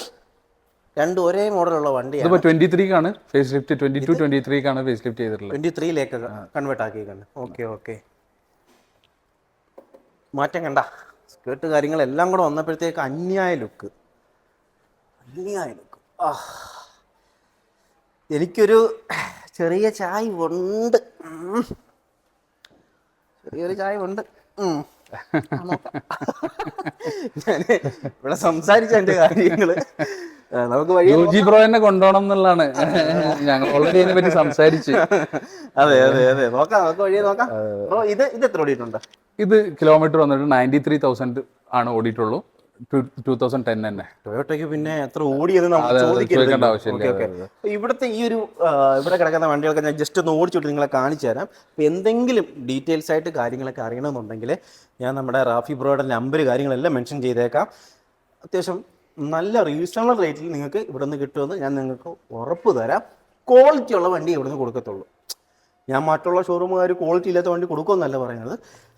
രണ്ട് ഒരേ മോഡലുള്ള വണ്ടിയാണ്. ഇതിപ്പോ twenty ത്രീക്കാണ് face lift twenty two twenty ത്രീക്കാണ് face lift ചെയ്തിട്ടുള്ളത്. ട്വന്റി ത്രീയിലേക്ക് കൺവേർട്ട് ആക്കിയേക്കാണ്. Okay okay. മാറ്റം കണ്ട. സ്കേർട്ട് കാര്യങ്ങളെല്ലാം കൂടെ വന്നപ്പോഴത്തേക്ക് അന്യായ ലുക്ക് അന്യായ ലുക്ക് ആ എനിക്കൊരു ചെറിയ ചായ ഉണ്ട് ചെറിയൊരു ചായ ഉണ്ട്. ഞാൻ ഇവിടെ സംസാരിച്ച എന്റെ കാര്യങ്ങൾ. നമുക്ക് വഴി യു ജി ബ്രോ എന്നെ കൊണ്ടുപോകണം എന്നുള്ളതാണ്. ഞങ്ങൾ ഓൾറെഡി അതിനെ പറ്റി സംസാരിച്ചു. അതെ അതെ അതെ. നോക്കാം നമുക്ക് വഴി നോക്കാം. ബ്രോ ഇത് ഇത് എത്ര ഓടിയിട്ടുണ്ട്? ഇത് കിലോമീറ്റർ വന്നിട്ട് നയന്റി ത്രീ തൗസൻഡ് ആണ് ഓടിയിട്ടുള്ളൂ. ടൂ തൗസൻഡ് ടെൻ തന്നെ. ടൊയോട്ടയ്ക്ക് പിന്നെ എത്ര ചോദിക്കേണ്ട ആവശ്യമില്ല, ഇവിടുത്തെ ഈ ഒരു ഇവിടെ കിടക്കുന്ന വണ്ടികളൊക്കെ ഞാൻ ജസ്റ്റ് ഒന്ന് ഓടിച്ചിട്ട് നിങ്ങളെ കാണിച്ചു തരാം. അപ്പൊ എന്തെങ്കിലും ഡീറ്റെയിൽസ് ആയിട്ട് കാര്യങ്ങളൊക്കെ അറിയണമെന്നുണ്ടെങ്കിൽ ഞാൻ നമ്മുടെ റാഫി ബ്രോയുടെ നമ്പർ കാര്യങ്ങളെല്ലാം മെൻഷൻ ചെയ്തേക്കാം. അത്യാവശ്യം നല്ല റീസണബിൾ റേറ്റിൽ നിങ്ങൾക്ക് ഇവിടെ നിന്ന് കിട്ടുമെന്ന് ഞാൻ നിങ്ങൾക്ക് ഉറപ്പ് തരാം. ക്വാളിറ്റി ഉള്ള വണ്ടി ഇവിടെ നിന്ന് കൊടുക്കത്തുള്ളൂ. ഞാൻ മറ്റുള്ള ഷോറൂമുകാർ ക്വാളിറ്റി ഇല്ലാത്ത വണ്ടി കൊടുക്കുമെന്നല്ല പറയുന്നത്.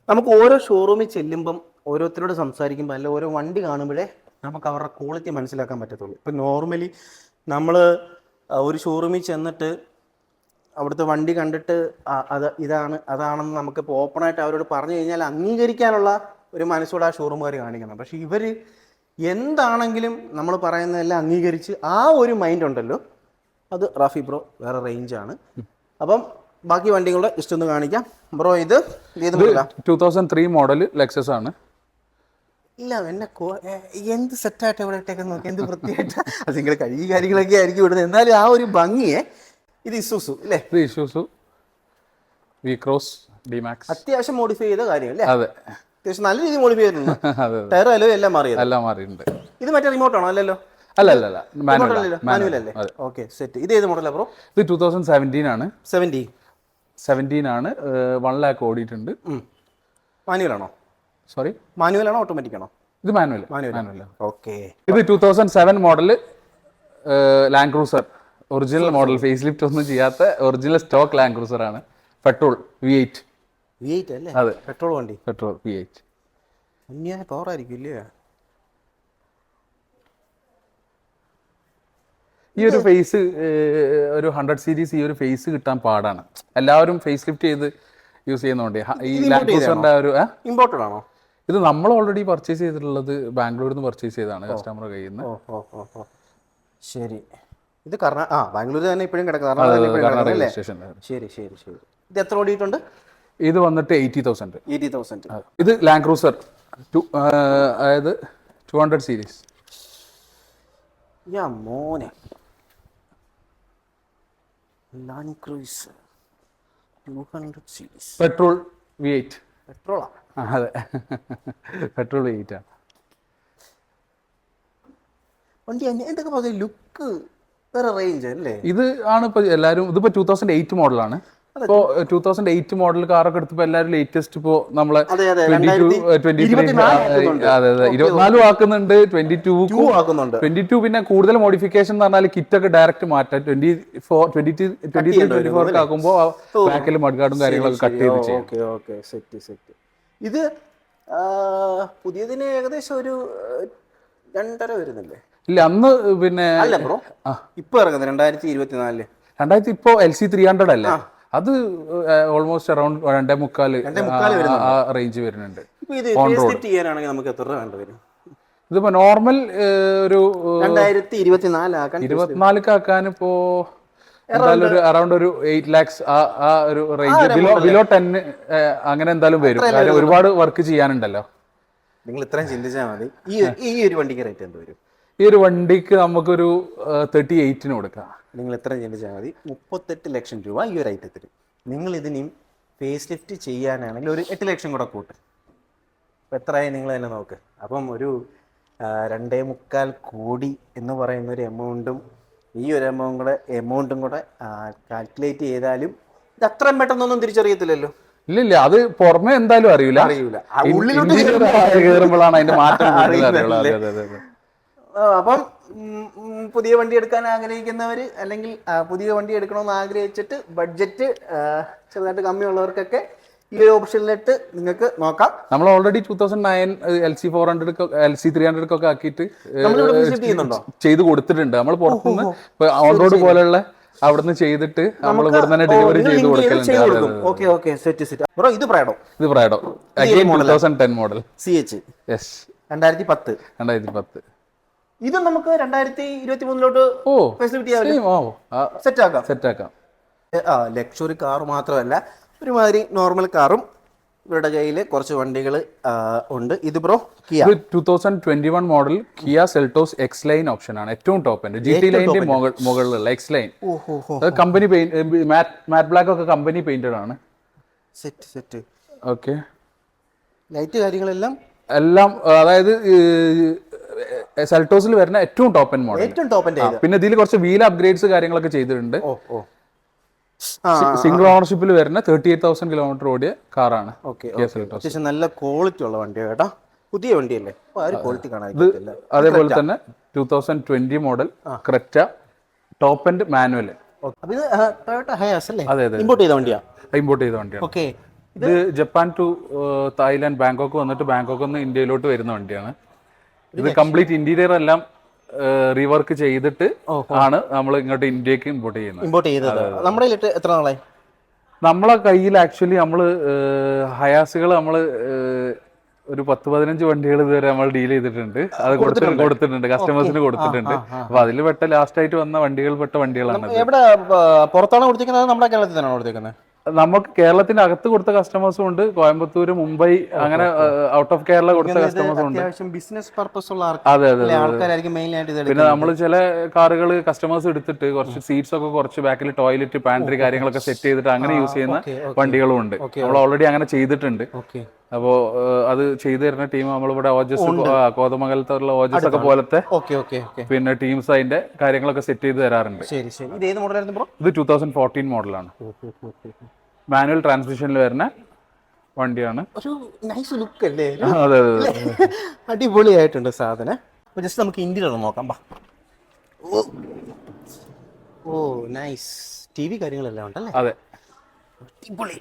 നമുക്ക് ഓരോ ഷോറൂമിൽ ചെല്ലുമ്പം ഓരോരുത്തരോട് സംസാരിക്കുമ്പോൾ അല്ല ഓരോ വണ്ടി കാണുമ്പോഴേ നമുക്ക് അവരുടെ ക്വാളിറ്റി മനസ്സിലാക്കാൻ പറ്റത്തുള്ളൂ. ഇപ്പം നോർമലി നമ്മൾ ഒരു ഷോറൂമിൽ ചെന്നിട്ട് അവിടുത്തെ വണ്ടി കണ്ടിട്ട് അത് ഇതാണ് അതാണെന്ന് നമുക്ക് ഇപ്പോൾ ഓപ്പണായിട്ട് അവരോട് പറഞ്ഞു കഴിഞ്ഞാൽ അംഗീകരിക്കാനുള്ള ഒരു മനസ്സോടെ ആ ഷോറൂമുകാർ കാണിക്കണം. പക്ഷേ ഇവർ എന്താണെങ്കിലും നമ്മൾ പറയുന്നതെല്ലാം അംഗീകരിച്ച് ആ ഒരു മൈൻഡ് ഉണ്ടല്ലോ. അത് റാഫി ബ്രോ വേറെ റേഞ്ചാണ് അപ്പം ബാക്കി വണ്ടികളുടെ ജസ്റ്റ് ഒന്ന് കാണിക്കാം. ബ്രോ ഇത് ഇത് two thousand three model Lexus ആണ്. ഇല്ല എന്നെ എന്ത് സെറ്റായിട്ട് ഇവിടെ ഇട്ടേക്കെന്ന് നോക്കി എന്ത് വൃത്തിയായിട്ട്? അത് നിങ്ങൾ കഴുകി കാര്യങ്ങളൊക്കെ ആയിരിക്കും ഇവിടുന്ന്. എന്നാലും ആ ഒരു ഭംഗിയെ ഇത് ഇസൂസു അല്ലേ ഇത് Isuzu V cross D max അത്യാവശ്യം മോഡിഫൈ ചെയ്ത കാര്യം അല്ലേ? അതെ. അത്യാവശ്യം നല്ല രീതിയിൽ മോഡിഫൈ ചെയ്തിട്ടുണ്ട്. ടയർ അല്ലോ എല്ലാം മാറിയത്? എല്ലാം മാറിയിട്ടുണ്ട്. ഇത് മറ്റേ റിമോട്ട് ആണോ? അല്ലല്ലോ. അല്ല അല്ല അല്ല. മാനുവൽ അല്ലേ? ഓക്കെ സെറ്റ് ഇത് ഏത് മോഡലാണ് ബ്രോ ഇത് ടൂ തൗസൻഡ് സെവന്റീൻ ആണ്. സെവന്റി സെവന്റീൻ ആണ്. വൺ ലാക്ക് ഓടിയിട്ടുണ്ട്. മാനുവൽ ആണോ സോറി മാനുവൽ ആണോ ഓട്ടോമാറ്റിക് ആണോ ഇത് മാനുവൽ മാനുവൽ ഓക്കെ. ഇത് two thousand seven model Land Cruiser original model face lift ഒന്നും ചെയ്യാത്ത ഒറിജിനൽ സ്റ്റോക്ക് ലാൻഡ് ക്രൂസർ ആണ്. Petrol V eight V eight അല്ലേ? അതെ. പെട്രോൾ വണ്ടി. പെട്രോൾ വി എയ്റ്റ് പവർ ആയിരിക്കും ഇല്ലേ? ഈ ഒരു ഫേസ് ഒരു ഹൺഡ്രഡ് സീരീസ് ഈ ഒരു ഫേസ് കിട്ടാൻ പാടാണ്. എല്ലാവരും ഫേസ് ലിഫ്റ്റ് ചെയ്ത് യൂസ് ചെയ്യുന്നതുകൊണ്ട് ഈ ലാൻഡ് ക്രൂസറിന്റെ ഒരു? ഇമ്പോർട്ടഡ് ആണോ? ഇത് നമ്മൾ ഓൾറെഡി പർച്ചേസ് ചെയ്തിട്ടുള്ളത് ബാംഗ്ലൂരിൽ നിന്ന് പർച്ചേസ് ചെയ്തതാണ് കസ്റ്റമർ കയ്യിൽ നിന്ന്. ശരി. ഇത് കർണാ ആ ബാംഗ്ലൂർ തന്നെ ഇപ്പോഴും കിടക്കുന്നത് ശരി ശരി ശരി. ഇത് എത്ര ഓടിയിട്ടുണ്ട്? ഇത് വന്നിട്ട് എയ്റ്റി തൗസൻഡ് എയ്റ്റി തൗസൻഡ് ഇത് ലാൻഡ് ക്രൂസർ ടു അതായത് ടു ഹൺഡ്രഡ് സീരീസ് യാ മോനെ. Land Cruise two hundred series petrol V eight. അതെ. പെട്രോൾ വി എയ്റ്റ് ആണ്. വണ്ടി എന്തൊക്കെ പറഞ്ഞ ലുക്ക്? വേറെ റേഞ്ച് അല്ലേ? ഇത് ആണ് ഇപ്പൊ എല്ലാരും ഇതിപ്പോ ടൂ തൗസൻഡ് എയ്റ്റ് മോഡലാണ് ഇപ്പോ ടൂ തൗസൻഡ് എയ്റ്റ് മോഡൽ കാറൊക്കെ എടുത്തപ്പോ എല്ലാവരും ലേറ്റസ്റ്റ് ഇപ്പോ നമ്മളെ അതെ, അതെ, ട്വന്റി ഇരുപത്തിനാല് ആക്കുന്നുണ്ട്. അതെ അതെ ഇരുപത്തിനാല് ആക്കുന്നുണ്ട് ട്വന്റി ടു ട്വന്റി ടു പിന്നെ കൂടുതൽ മോഡിഫിക്കേഷൻ എന്ന് പറഞ്ഞാൽ കിറ്റ് ഒക്കെ ഡയറക്റ്റ് മാറ്റാം. Twenty four twenty twenty three twenty four ഒക്കെ ആക്കുമ്പോൾ ബാക്കിൽ മഡ്ഗാർഡും കാര്യങ്ങളൊക്കെ കട്ട് ചെയ്ത് ചെയ്യും. ഇത് പുതിയതിന് ഏകദേശം ഒരു രണ്ടര വരുന്നില്ലേ? ഇല്ല അന്ന് പിന്നെ അല്ല ബ്രോ. ഇപ്പൊ ഇറങ്ങുന്നത് രണ്ടായിരത്തി ഇരുപത്തിനാലിൽ. രണ്ടായിരത്തി ഇപ്പോ എൽ സി ത്രീ ഹൺഡ്രഡ് അല്ലേ? അത് ഓൾമോസ്റ്റ് അറൌണ്ട് രണ്ടേ മുക്കാൽ ആ റേഞ്ച് വരുന്നുണ്ട്. ചെയ്യാനാണെങ്കിൽ നമുക്ക് എത്ര രൂപ വേണ്ടി ഇതിപ്പോ നോർമൽ ഒരു രണ്ടായിരത്തി ഇരുപത്തിനാലാക്കാൻ ഇരുപത്തിനാലിക്ക് ആക്കാൻ ഇപ്പോ എന്തായാലും ഒരു അറൌണ്ട് ഒരു എയ്റ്റ് ലാക്സ് ആ ആ ഒരു റേഞ്ച് ബിലോ ബിലോ ടെന്ന് അങ്ങനെ എന്തായാലും വരും. കാര്യം ഒരുപാട് വർക്ക് ചെയ്യാനുണ്ടല്ലോ. നിങ്ങൾ ഇത്രയും ചിന്തിച്ചാൽ മതി. ഈ ഈ ഒരു വണ്ടിക്ക് റേറ്റ് എന്ത് വരും? ഈ ഒരു വണ്ടിക്ക് നമുക്കൊരു തേർട്ടി എയ്റ്റിന് കൊടുക്കാം. നിങ്ങൾ ഇത്രയും ചിന്തിച്ചാൽ മതി. മുപ്പത്തെട്ട് ലക്ഷം രൂപ ഈ ഒരു ഐറ്റത്തിന് നിങ്ങൾ ഇതിനെയും ഫേസ് ലിഫ്റ്റ് ചെയ്യാനാണെങ്കിൽ ഒരു എട്ട് ലക്ഷം കൂടെ കൂട്ട്. അപ്പോൾ എത്രയായി നിങ്ങൾ തന്നെ നോക്ക്. അപ്പം ഒരു രണ്ടേ മുക്കാൽ കോടി എന്ന് പറയുന്ന ഒരു എമൗണ്ടും ഈ ഒരു എമൗണ്ട് കൂടെ എമൗണ്ടും കൂടെ കാൽക്കുലേറ്റ് ചെയ്താലും ഇത് അത്രയും പെട്ടെന്നൊന്നും തിരിച്ചറിയത്തില്ലല്ലോ. ഇല്ല ഇല്ല. അത് പുറമെ എന്തായാലും അറിയില്ല. അറിയില്ല. ഉള്ളിലോട്ട് കയറുമ്പോഴാണ് അതിന്റെ മാറ്റം കൂടുതൽ അപ്പം പുതിയ വണ്ടി എടുക്കാൻ ആഗ്രഹിക്കുന്നവർ അല്ലെങ്കിൽ പുതിയ വണ്ടി എടുക്കണമെന്ന് ആഗ്രഹിച്ചിട്ട് ബഡ്ജറ്റ് ചെറുതായിട്ട് കമ്മിയുള്ളവർക്കൊക്കെ ഈ ഒരു ഓപ്ഷനിലിട്ട് നിങ്ങൾക്ക് നോക്കാം. നമ്മൾ already two thousand nine L C four hundred L C three hundred ഒക്കെ ആക്കിയിട്ട്? ചെയ്ത് കൊടുത്തിട്ടുണ്ട്. നമ്മൾ പുറത്തുനിന്ന് ഓൺ റോഡ് പോലെയുള്ള അവിടുന്ന് ചെയ്തിട്ട് നമ്മൾ ഇവിടെ തന്നെ ഡെലിവറി ചെയ്ത് കൊടുക്കലുണ്ട്. ബ്രോ ഇത് പ്രാഡോ ഇത് Prado again two thousand ten model C H yes രണ്ടായിരത്തി പത്ത്. രണ്ടായിരത്തി പത്ത്. ഇത് നമുക്ക് രണ്ടായിരത്തി ഇരുപത്തി മൂന്നിലോട്ട് ഓ ഫെസിലിറ്റി സെറ്റ് ആക്കാം സെറ്റ് ആക്കാം ആ ലക്ഷറി കാർ മാത്രമല്ല ഒരുമാതിരി നോർമൽ കാറും ഇവരുടെ കയ്യിൽ കുറച്ച് വണ്ടികൾ ഉണ്ട്. ഇത് bro Kia two thousand twenty one model Kia Seltos X line option ആണ് ഏറ്റവും ടോപ്പ് എന്റെ ജി ടി ലൈനിന്റെ മുകളിലുള്ള എക്സ് ലൈൻ ഓഹോ കമ്പനി പെയിന്റ് മാറ്റ് ബ്ലാക്ക് ഒക്കെ കമ്പനി പെയിന്റഡ് ആണ്. Set set. ഓക്കെ ലൈറ്റ് കാര്യങ്ങളെല്ലാം? എല്ലാം അതായത് സെൽട്ടോസിൽ വരുന്ന ഏറ്റവും ടോപ്പ് എൻ മോഡൽ ഏറ്റവും ഇത് പിന്നെ ഇതിൽ കുറച്ച് വീൽ അപ്ഗ്രേഡ്സ് കാര്യങ്ങളൊക്കെ ചെയ്തിട്ടുണ്ട്. സിംഗിൾ ഓണർഷിപ്പിൽ വരുന്ന തേർട്ടി എയ്റ്റ് തൗസൻഡ് കിലോമീറ്റർ ഓടിയ കാറാണ്. അത്യാവശ്യം നല്ല ക്വാളിറ്റി ഉള്ള വണ്ടിയാണ് കേട്ടോ. പുതിയ വണ്ടിയല്ലേ? ക്വാളിറ്റി കാണാൻ അതേപോലെ തന്നെ two thousand twenty model Creta. Top and manual. Import ചെയ്ത വണ്ടിയാ? ഇമ്പോർട്ട് ചെയ്ത വണ്ടിയാണ്. ഓക്കെ. ഇത് ജപ്പാൻ ടു തായ്ലാൻഡ് ബാങ്കോക്ക് വന്നിട്ട് ബാങ്കോക്ക് നിന്ന് ഇന്ത്യയിലോട്ട് വരുന്ന വണ്ടിയാണ്. ഇത് കംപ്ലീറ്റ് ഇന്റീരിയർ എല്ലാം റീവർക്ക് ചെയ്തിട്ട് ആണ് നമ്മൾ ഇങ്ങോട്ട് ഇന്ത്യയ്ക്ക് ഇമ്പോർട്ട് ചെയ്യുന്നത്. ഇമ്പോർട്ട് ചെയ്തത് നമ്മുടെ എത്ര നാളായി? നമ്മളെ കയ്യിൽ ആക്ച്വലി നമ്മൾ ഹയാസുകൾ നമ്മൾ ഒരു പത്ത് പതിനഞ്ച് വണ്ടികൾ ഇതുവരെ നമ്മൾ ഡീൽ ചെയ്തിട്ടുണ്ട്. അത് കൊടുത്തിട്ടുണ്ട്. കൊടുത്തിട്ടുണ്ട്. കസ്റ്റമേഴ്സിന് കൊടുത്തിട്ടുണ്ട്. അപ്പൊ അതിൽ പെട്ട ലാസ്റ്റ് ആയിട്ട് വന്ന വണ്ടികൾ പെട്ട വണ്ടികളാണ് എവിടെ പുറത്താണ് കൊടുത്തിരിക്കുന്നത്? നമ്മുടെ കേരളത്തിൽ തന്നെയാണ് കൊടുത്തേക്കുന്നത് നമുക്ക് കേരളത്തിന്റെ അകത്ത് കൊടുത്ത കസ്റ്റമേഴ്സും ഉണ്ട്. കോയമ്പത്തൂർ മുംബൈ അങ്ങനെ ഔട്ട് ഓഫ് കേരള കൊടുത്ത കസ്റ്റമേഴ്സും ഉണ്ട്. ബിസിനസ് പർപ്പസ് ഉള്ള അതെ അതെ പിന്നെ നമ്മൾ ചില കാറുകൾ കസ്റ്റമേഴ്സ് എടുത്തിട്ട് കുറച്ച് സീറ്റ്സ് ഒക്കെ കുറച്ച് ബാക്കിൽ ടോയ്ലറ്റ് പാൻട്രി കാര്യങ്ങളൊക്കെ സെറ്റ് ചെയ്തിട്ട് അങ്ങനെ യൂസ് ചെയ്യുന്ന വണ്ടികളും ഉണ്ട്. നമ്മൾ ഓൾറെഡി അങ്ങനെ ചെയ്തിട്ടുണ്ട്. അപ്പോ അത് ചെയ്തു തരുന്ന ടീം നമ്മളിവിടെ ഓജസ് കോതമംഗലത്തുള്ള ഓജസ് ഒക്കെ പോലത്തെ പിന്നെ ടീംസ് അതിന്റെ കാര്യങ്ങളൊക്കെ സെറ്റ് ചെയ്ത് തരാറുണ്ട്. ഇത് ടൂ തൗസൻഡ് ഫോർട്ടീൻ മോഡലാണ് മാനുവൽ ട്രാൻസ്മിഷനിൽ വരുന്ന വണ്ടിയാണ്. ഒരു നൈസ് ലുക്ക് അല്ലേ? അതെ അതെ അടിപൊളിയായിട്ടുണ്ട് സാധനം. അപ്പൊ ജസ്റ്റ് നമുക്ക് ഇന്ത്യയിൽ നോക്കാം ബാ ഓ ഓ നൈസ് ടി വി കാര്യങ്ങളെല്ലാം ഉണ്ടല്ലേ? അതെ. അടിപൊളി.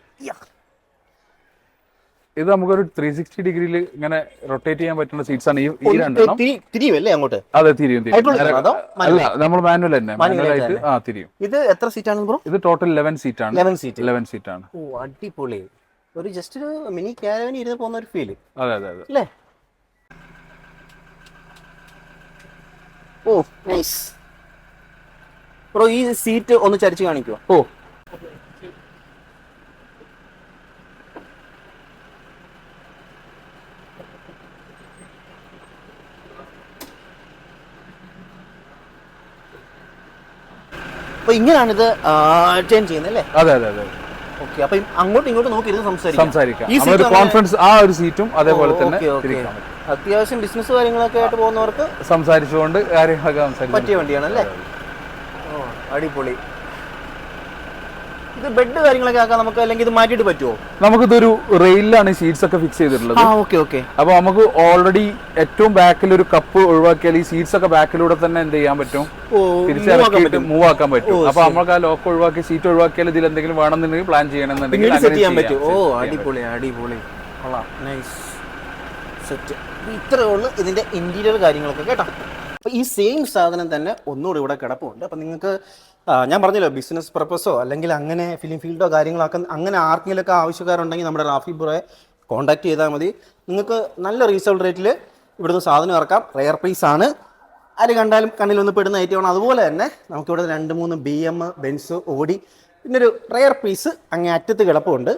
ഇത് നമുക്കൊരു ത്രീ സിക്സ്റ്റി ഡിഗ്രിയിൽ ഇങ്ങനെ റൊട്ടേറ്റ് ചെയ്യാൻ പറ്റുന്ന സീറ്റ്സ് ആണ് ഈ ഈ രണ്ടെണ്ണം. തിരി- തിരിയുമല്ലേ അങ്ങോട്ട്? അതെ തിരിയും അല്ല നമ്മൾ മാനുവൽ തന്നെ. മാനുവൽ ആയിട്ട് തന്നെ? ആ തിരിയും. ഇത് എത്ര സീറ്റ് ആണ് ബ്രോ? ഇത് ടോട്ടൽ ലെവൻ സീറ്റ് ആണ്. ലെവൻ സീറ്റ് ലെവൻ സീറ്റ് ആണ്. ഓ അടിപൊളി. ഒരു ജസ്റ്റ് ഒരു മിനി കാരവൻ ഇരുന്ന് പോകുന്ന ഒരു ഫീൽ അതെ അതെ അതെ. അല്ലേ? ഓ നൈസ് ബ്രോ ഈ സീറ്റ് ഒന്ന് ചരിച്ച് കാണിക്കുമോ ഓ അപ്പൊ ഇങ്ങനെയാണ് ഇത് ടേൺ ചെയ്യുന്നത് അല്ലേ? അതെ അതെ അതെ. ഓക്കെ അപ്പൊ അങ്ങോട്ടും ഇങ്ങോട്ടും നോക്കി ഇരുന്ന് സംസാരിക്കാം. സംസാരിക്കാം. ഈ കോൺഫറൻസ് കോൺഫിഡൻസ് ആ ഒരു സീറ്റും അതേപോലെ തന്നെ ഓക്കെ ഓക്കെ തിരിക്കാൻ പറ്റും. അത്യാവശ്യം ബിസിനസ് കാര്യങ്ങളൊക്കെ ആയിട്ട് പോകുന്നവർക്ക് സംസാരിച്ചുകൊണ്ട് കാര്യങ്ങളൊക്കെ സംസാരിച്ചു പറ്റിയ വണ്ടിയാണ് അല്ലേ ഓ അടിപൊളി. ബെഡ് കാര്യങ്ങളൊക്കെ ആക്കാൻ നമുക്ക് അല്ലെങ്കിൽ ഇത് മാറ്റിയിട്ട് പറ്റുമോ നമുക്കിതൊരു റെയിലാണ് സീറ്റ്സ് ഒക്കെ ഫിക്സ് ചെയ്തിട്ടുള്ളത്. ആ ഓക്കെ ഓക്കെ അപ്പൊ നമുക്ക് ഓൾറെഡി ഏറ്റവും ബാക്കിൽ ഒരു കപ്പ് ഒഴിവാക്കിയാൽ ഈ സീറ്റ്സ് ഒക്കെ ബാക്കിലൂടെ തന്നെ എന്ത് ചെയ്യാൻ പറ്റും? തിരിച്ചിറക്കിയിട്ട് മൂവ് ആക്കാൻ പറ്റും. അപ്പൊ നമുക്ക് ആ ലോക്ക് ഒഴിവാക്കി സീറ്റ് ഒഴിവാക്കിയാൽ ഇതിൽ എന്തെങ്കിലും വേണമെന്നുണ്ടെങ്കിൽ പ്ലാൻ ചെയ്യണമെന്നുണ്ടെങ്കിൽ സെറ്റ് ചെയ്യാൻ പറ്റും ഓ അടിപൊളി അടിപൊളി. കൊള്ളാം. നൈസ് സെറ്റ് ഇത്രയേ ഉള്ളൂ ഇതിന്റെ ഇന്റീരിയർ കാര്യങ്ങളൊക്കെ കേട്ടോ. അപ്പൊ ഈ സെയിം സാധനം തന്നെ ഒന്നുകൂടി ഇവിടെ കിടപ്പുണ്ട്. അപ്പൊ നിങ്ങൾക്ക് ഞാൻ പറഞ്ഞല്ലോ ബിസിനസ് പർപ്പസോ അല്ലെങ്കിൽ അങ്ങനെ ഫിലിം ഫീൽഡോ കാര്യങ്ങളൊക്കെ അങ്ങനെ ആർക്കെങ്കിലൊക്കെ ആവശ്യക്കാരുണ്ടെങ്കിൽ നമ്മുടെ റാഫി ബ്രോയെ കോൺടാക്ട് ചെയ്താൽ മതി. നിങ്ങൾക്ക് നല്ല റീസെയിൽ റേറ്റിൽ ഇവിടുന്ന് സാധനം ഇറക്കാം. റെയർ പീസ് ആണ്. ആര് കണ്ടാലും കണ്ണിൽ ഒന്ന് പെടുന്ന ഐറ്റമാണ് അതുപോലെ തന്നെ നമുക്കിവിടെ രണ്ട് മൂന്ന് ബി എം ബെൻസ് ഓടി പിന്നെ ഒരു റെയർ പീസ് അങ്ങേ അറ്റത്ത് കിടപ്പുണ്ട്.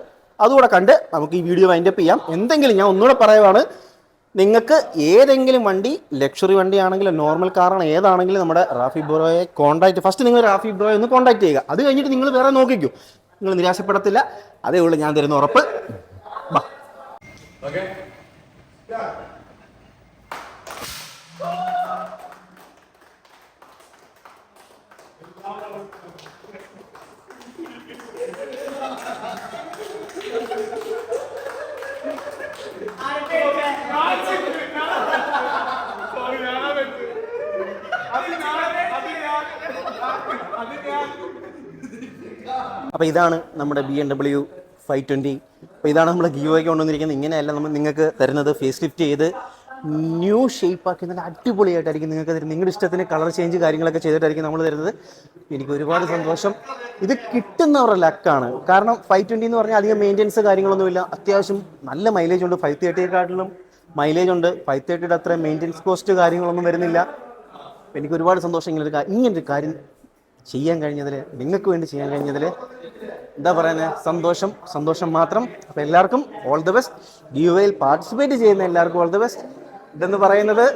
അതുകൂടെ കണ്ട് നമുക്ക് ഈ വീഡിയോ വൈൻഡപ്പ് ചെയ്യാം. എന്തെങ്കിലും ഞാൻ ഒന്നുകൂടെ പറയുവാണ്. നിങ്ങൾക്ക് ഏതെങ്കിലും വണ്ടി ലക്ഷറി വണ്ടിയാണെങ്കിലും നോർമൽ കാറാണ് ഏതാണെങ്കിലും നമ്മുടെ റാഫി ബ്രോയെ കോൺടാക്ട് ഫസ്റ്റ് നിങ്ങൾ റാഫി ബ്രോയെ ഒന്ന് കോൺടാക്ട് ചെയ്യുക. അത് കഴിഞ്ഞിട്ട് നിങ്ങൾ വേറെ നോക്കിക്കൂ. നിങ്ങൾ നിരാശപ്പെടത്തില്ല. അതേ ഉള്ളൂ ഞാൻ തരുന്ന ഉറപ്പ്. ബാ. അപ്പോൾ ഇതാണ് നമ്മുടെ B M W five twenty അപ്പോൾ ഇതാണ് നമ്മൾ ഗീവോയ്ക്ക് കൊണ്ടുവന്നിരിക്കുന്നത്. ഇങ്ങനെയല്ല നമ്മൾ നിങ്ങൾക്ക് തരുന്നത് ഫേസ് ലിഫ്റ്റ് ചെയ്ത് ന്യൂ ഷേപ്പാക്കി നല്ല അടിപൊളിയായിട്ടായിരിക്കും നിങ്ങൾക്ക് തരുന്നത്. നിങ്ങളുടെ ഇഷ്ടത്തിന് കളർ ചേഞ്ച് കാര്യങ്ങളൊക്കെ ചെയ്തിട്ടായിരിക്കും നമ്മൾ തരുന്നത്. എനിക്ക് ഒരുപാട് സന്തോഷം. ഇത് കിട്ടുന്നവരുടെ ലക്കാണ് കാരണം ഫൈവ് ട്വന്റി എന്ന് പറഞ്ഞാൽ അധികം മെയിന്റെനൻസ് കാര്യങ്ങളൊന്നുമില്ല. അത്യാവശ്യം നല്ല മൈലേജ് ഉണ്ട്. ഫൈവ് തേർട്ടിയെക്കാട്ടിലും മൈലേജ് ഉണ്ട്. ഫൈവ് തേർട്ടിയുടെ അത്ര മെയിന്റെനൻസ് കോസ്റ്റ് കാര്യങ്ങളൊന്നും വരുന്നില്ല. എനിക്ക് ഒരുപാട് സന്തോഷം ഇങ്ങനൊരു ഇങ്ങനൊരു കാര്യം ചെയ്യാൻ കഴിഞ്ഞതിൽ നിങ്ങൾക്ക് വേണ്ടി ചെയ്യാൻ കഴിഞ്ഞതിൽ എന്താ പറയുന്നത് സന്തോഷം സന്തോഷം മാത്രം. അപ്പോൾ എല്ലാവർക്കും ഓൾ ദ ബെസ്റ്റ് ഗീവയിൽ പാർട്ടിസിപ്പേറ്റ് ചെയ്യുന്ന എല്ലാവർക്കും ഓൾ ദ ബെസ്റ്റ് ഇതെന്ന് പറയുന്നത്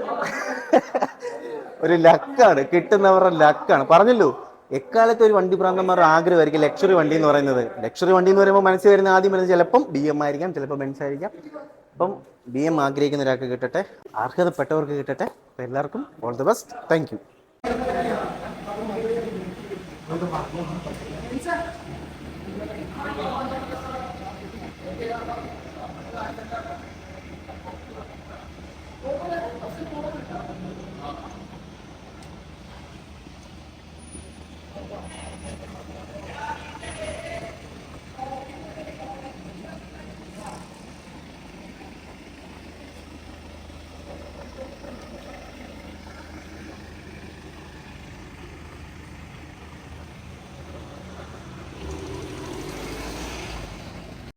ഒരു ലക്കാണ് കിട്ടുന്നവരുടെ ലക്കാണ്. പറഞ്ഞല്ലോ എക്കാലത്തെ ഒരു വണ്ടി പ്രാന്തന്മാരുടെ ആഗ്രഹമായിരിക്കും ലക്ഷറി വണ്ടി എന്ന് പറയുന്നത്. ലക്ഷറി വണ്ടി എന്ന് പറയുമ്പോൾ മനസ്സിൽ വരുന്ന ആദ്യം വരുന്നത് ചിലപ്പം ബി എം ആയിരിക്കാം ചിലപ്പോൾ ബെൻസ് ആയിരിക്കാം. അപ്പം ബി എം ആഗ്രഹിക്കുന്ന ഒരാൾക്ക് കിട്ടട്ടെ അർഹതപ്പെട്ടവർക്ക് കിട്ടട്ടെ. അപ്പം എല്ലാവർക്കും ഓൾ ദി ബെസ്റ്റ് താങ്ക് 这把